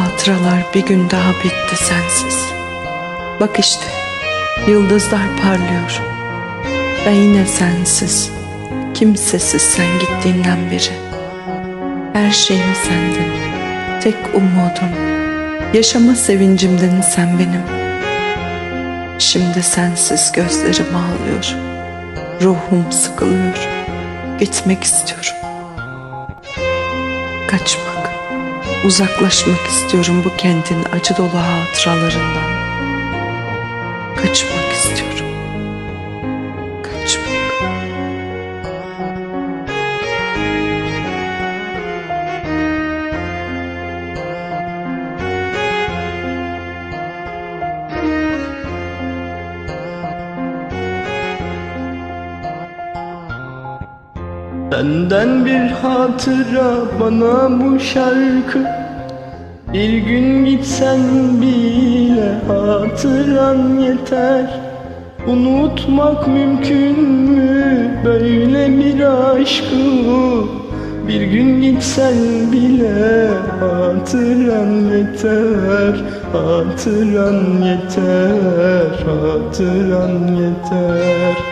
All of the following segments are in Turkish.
hatıralar bir gün daha bitti sensiz. Bak işte yıldızlar parlıyor. Ben yine sensiz, kimsesiz sen gittiğinden beri. Her şeyim sendin, tek umudum. Yaşama sevincimdin sen benim. Şimdi sensiz gözlerim ağlıyor. Ruhum sıkılıyor. Gitmek istiyorum. Kaçmak, uzaklaşmak istiyorum bu kentin acı dolu hatıralarından. Kaçmak istiyorum. Senden bir hatıra bana bu şarkı. Bir gün gitsen bile hatıran yeter. Unutmak mümkün mü? Böyle bir aşkı. Bir gün gitsen bile hatıran yeter. Hatıran yeter, hatıran yeter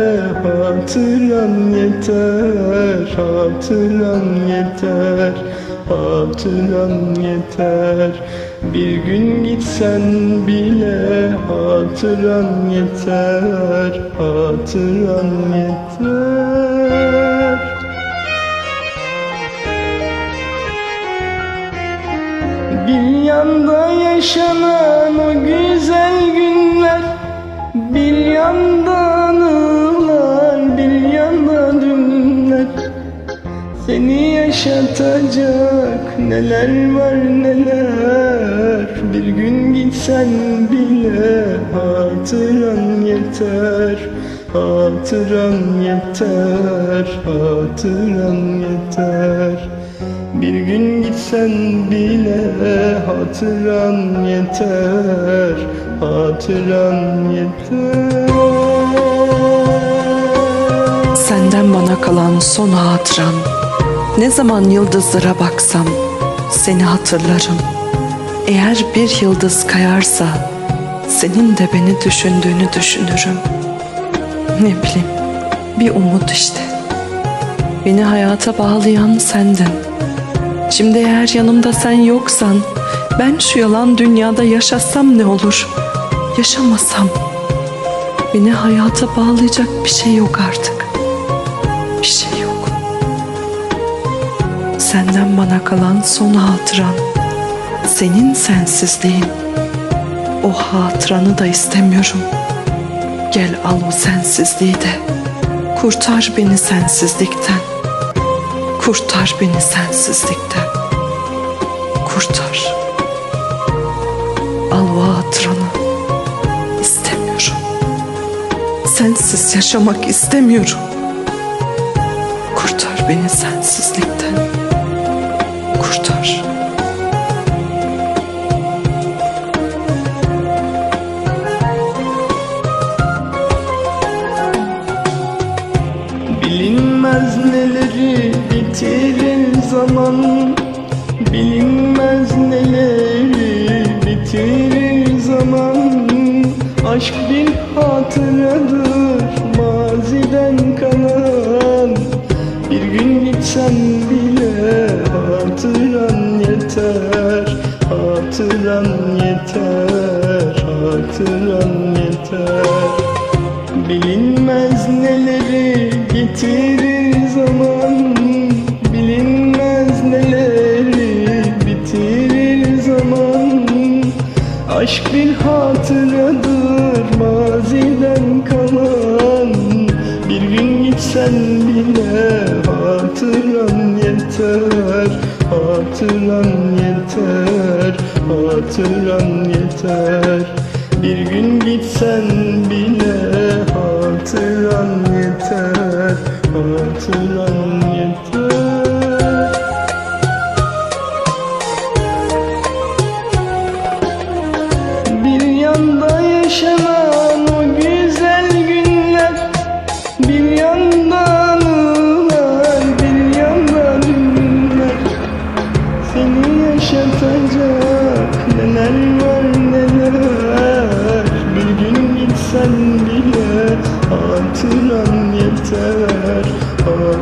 hatıran yeter Hatıran yeter Hatıran yeter. Bir gün gitsen bile hatıran yeter Hatıran yeter. Bir yanda yaşanan o güzel günler Bir yanda Seni yaşatacak neler var neler. Bir gün gitsen bile hatıran yeter. Hatıran yeter, hatıran yeter. Bir gün gitsen bile hatıran yeter. Hatıran yeter. Senden bana kalan son hatıram. Ne zaman yıldızlara baksam seni hatırlarım. Eğer bir yıldız kayarsa senin de beni düşündüğünü düşünürüm. Ne bileyim bir umut işte. Beni hayata bağlayan sendin. Şimdi eğer yanımda sen yoksan ben şu yalan dünyada yaşasam ne olur? Yaşamasam. Beni hayata bağlayacak bir şey yok artık. Bir şey yok. Senden bana kalan son hatıran. Senin sensizliğin. O hatıranı da istemiyorum. Gel al o sensizliği de. Kurtar beni sensizlikten. Kurtar beni sensizlikten. Kurtar. Al o hatıranı. İstemiyorum. Sensiz yaşamak istemiyorum. Kurtar beni sensizlikten. Bilinmez neleri bitirir zaman. Bilinmez neleri bitirir zaman. Aşk bir hatıradır maziden kalan. Bir gün gitsen bile hatıran yeter. Hatıran yeter, hatıran yeter. Bilinmez neleri getirir Aşk bir hatıradır maziden kalan. Bir gün gitsen bile hatıran yeter Hatıran yeter, hatıran yeter. Bir gün gitsen bile hatıran yeter Hatıran